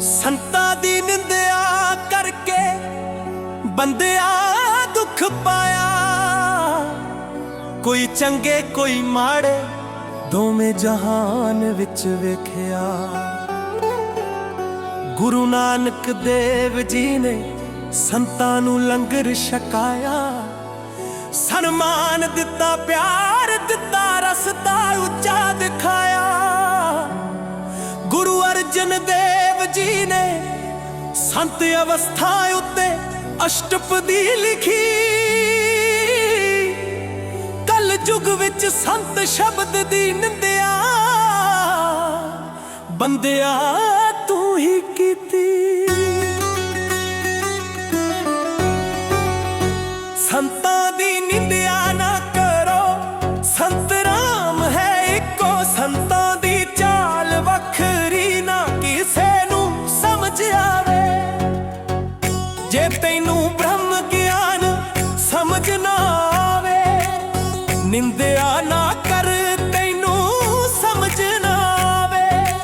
ਸੰਤਾਂ ਦੀ ਨਿੰਦਿਆ ਕਰਕੇ ਬੰਦਿਆ ਦੁੱਖ ਪਾਇਆ। ਕੋਈ ਚੰਗੇ, ਕੋਈ ਮਾੜੇ ਦੋਵੇਂ ਜਹਾਨ ਵਿੱਚ ਵੇਖਿਆ। ਗੁਰੂ ਨਾਨਕ ਦੇਵ ਜੀ ਨੇ ਸੰਤਾਂ ਨੂੰ ਲੰਗਰ ਛਕਾਇਆ। ਸਨਮਾਨ ਦਿੱਤਾ, ਪਿਆਰ ਦਿੱਤਾ ਰਸਤਾ ਉੱਚਾ ਦਿਖਾਇਆ। ਗੁਰੂ ਅਰਜਨ ਦੇਵ ਜੀ ਨੇ ਸੰਤ ਅਵਸਥਾ ਉੱਤੇ ਅਸ਼ਟਪਦੀ ਲਿਖੀ। ਕਲ ਯੁਗ ਵਿੱਚ ਸੰਤ ਸ਼ਬਦ ਦੀ ਨਿੰਦਿਆ। ਬੰਦਿਆ, ਤੂੰ ਹੀ ਕੀਤੀ। ਨਿੰਦਿਆ ਨਾ ਕਰ, ਤੈਨੂੰ ਸਮਝ ਨਾ ਆਵੇ।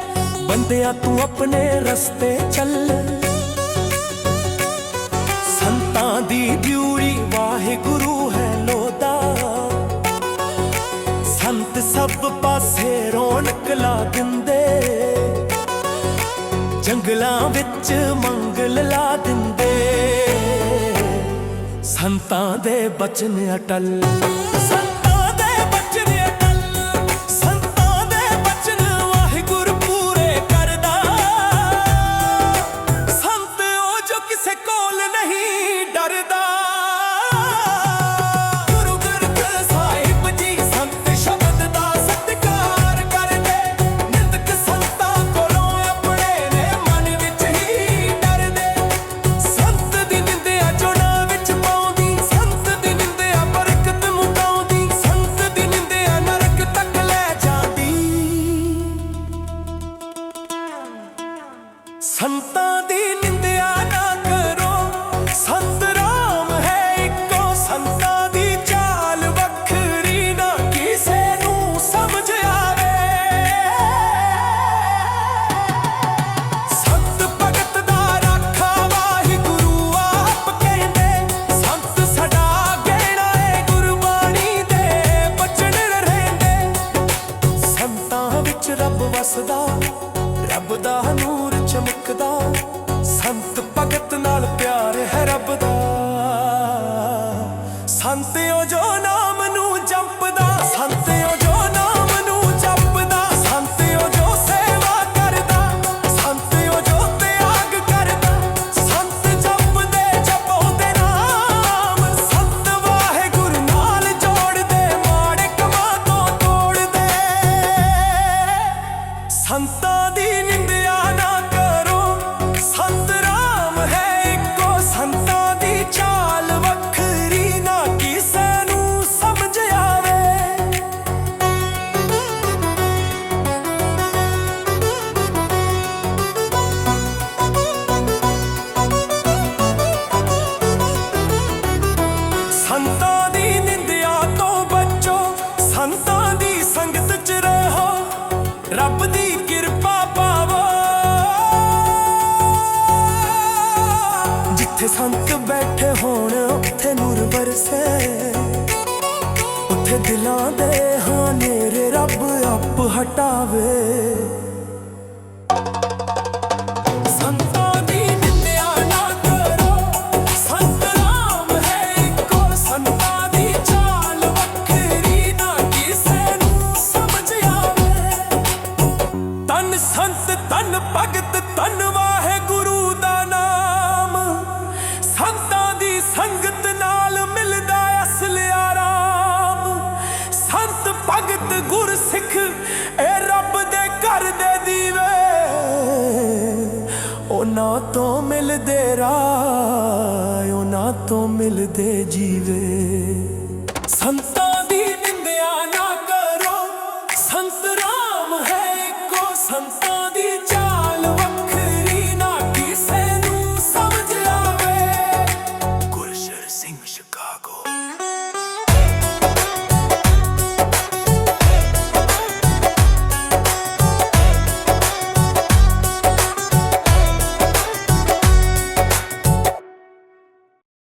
ਬੰਦਿਆ, ਤੂੰ ਆਪਣੇ ਰਸਤੇ ਚੱਲ। ਸੰਤਾਂ ਦੀ ਡਿਊਰੀ ਵਾਹਿਗੁਰੂ ਹੈ ਲੋਦਾ ਸੰਤ ਸਭ ਪਾਸੇ ਰੌਣਕ ਲਾ ਦਿੰਦੇ। ਜੰਗਲਾਂ ਵਿੱਚ ਮੰਗਲ ਲਾ ਦਿੰਦੇ। ਸੰਤਾਂ ਦੇ ਬਚਨ ਅਟਲ। ਸੰਤਾਂ দান ਸੰਤ ਨਾਲ ਪਿਆਰ ਹੈ ਰੱਬ ਦਾ। ਸੰਤਾਂ ਦੀ ਨਿੰਦਿਆ ਤੋਂ ਬਚੋ, ਸੰਤਾਂ ਦੀ ਸੰਗਤ ਚ ਰਹੋ, ਰੱਬ ਦੀ ਕਿਰਪਾ ਪਾਵੋ। ਜਿੱਥੇ ਸੰਤ ਬੈਠੇ ਹੋਣ, ਉੱਥੇ ਨੂਰ ਵਰਸੇ। ਉੱਥੇ ਦਿਲਾਂ ਦੇ ਹਨੇਰੇ ਰੱਬ ਆਪ ਹਟਾਵੇ। ਗੁਰ ਸਿੱਖ ਇਹ ਰੱਬ ਦੇ ਘਰ ਦੇ ਦੀਵੇ। ਉਹਨਾਂ ਤੋਂ ਮਿਲਦੇ ਰਾਹ, ਉਹਨਾਂ ਤੋਂ ਮਿਲਦੇ ਜੀਵੇ। ਸੰਤਾਂ ਦੀ ਨਿੰਦਿਆ ਨਾ ਕਰੋ, ਸੰਤ ਰਾਮ ਹੈ ਇੱਕੋ, ਸੰਤਾਂ ਦੀ